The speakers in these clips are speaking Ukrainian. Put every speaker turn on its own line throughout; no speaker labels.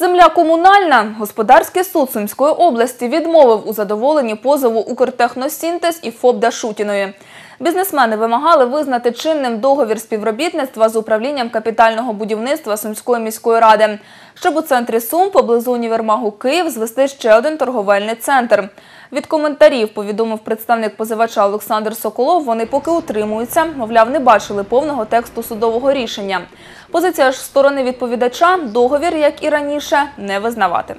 Земля комунальна. Господарський суд Сумської області відмовив у задоволенні позову «Укртехносінтез» і ФОП Дашутіної. Бізнесмени вимагали визнати чинним договір співробітництва з управлінням капітального будівництва Сумської міської ради, щоб у центрі Сум поблизу універмагу Київ звести ще один торговельний центр. Від коментарів повідомив представник позивача Олександр Соколов, вони поки утримуються, мовляв, не бачили повного тексту судового рішення. Позиція ж сторони відповідача – договір, як і раніше, не визнавати.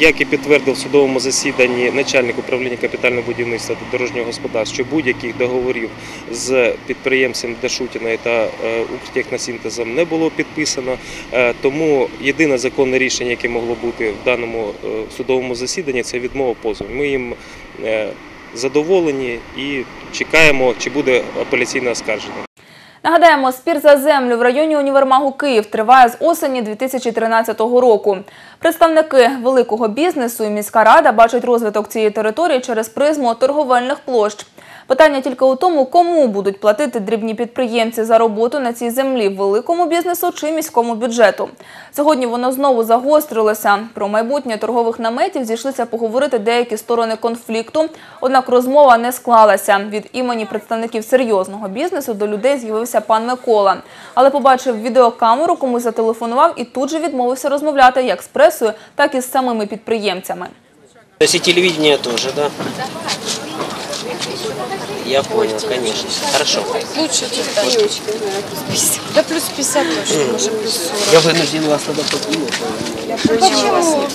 Як і підтвердив в судовому засіданні начальник управління капітального будівництва та дорожнього господарства, що будь-яких договорів з підприємцем Дашутіною та е, Укртехносінтезом не було підписано. Е, Тому єдине законне рішення, яке могло бути в даному е, судовому засіданні, це відмова позову. Ми їм задоволені і чекаємо, чи буде апеляційне оскарження.
Нагадаємо, спір за землю в районі універмагу Київ триває з осені 2013 року. Представники великого бізнесу і міська рада бачать розвиток цієї території через призму торговельних площ. Питання тільки у тому, кому будуть платити дрібні підприємці за роботу на цій землі – великому бізнесу чи міському бюджету. Сьогодні воно знову загострилося. Про майбутнє торгових наметів зійшлися поговорити деякі сторони конфлікту, однак розмова не склалася. Від імені представників серйозного бізнесу до людей з'явився пан Микола. Але побачив відеокамеру, комусь зателефонував і тут же відмовився розмовляти як з пресою, так і з самими підприємцями.
То есть и телевидение тоже, да? Я понял, конечно. Хорошо.
Лучше телефонечки. Да плюс 50 точно, может плюс 40.
Я вынужден вас тогда покинуть.
Почему?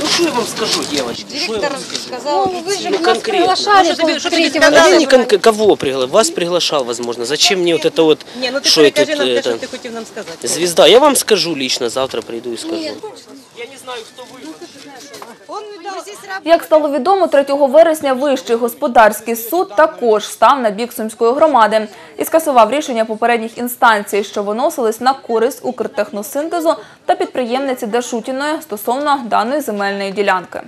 Ну что я вам скажу, девочки? Что
Директор сказал, вы же
Ну,
нас приглашали пол третьего
Да я не кон- кого приглашал? Вас приглашал, возможно. Зачем мне вот это вот,
Ні, ну ти
что
перекажи нам те,
это,
ти хотів нам сказати.
звезда? Я вам скажу лично, завтра приду и скажу.
Он хто здесь
Як стало відомо, 3 вересня Вищий господарський суд також став на бік Сумської громади і скасував рішення попередніх інстанцій, що виносились на користь Укртехносинтезу та підприємниці Дашутіної стосовно даної земельної ділянки.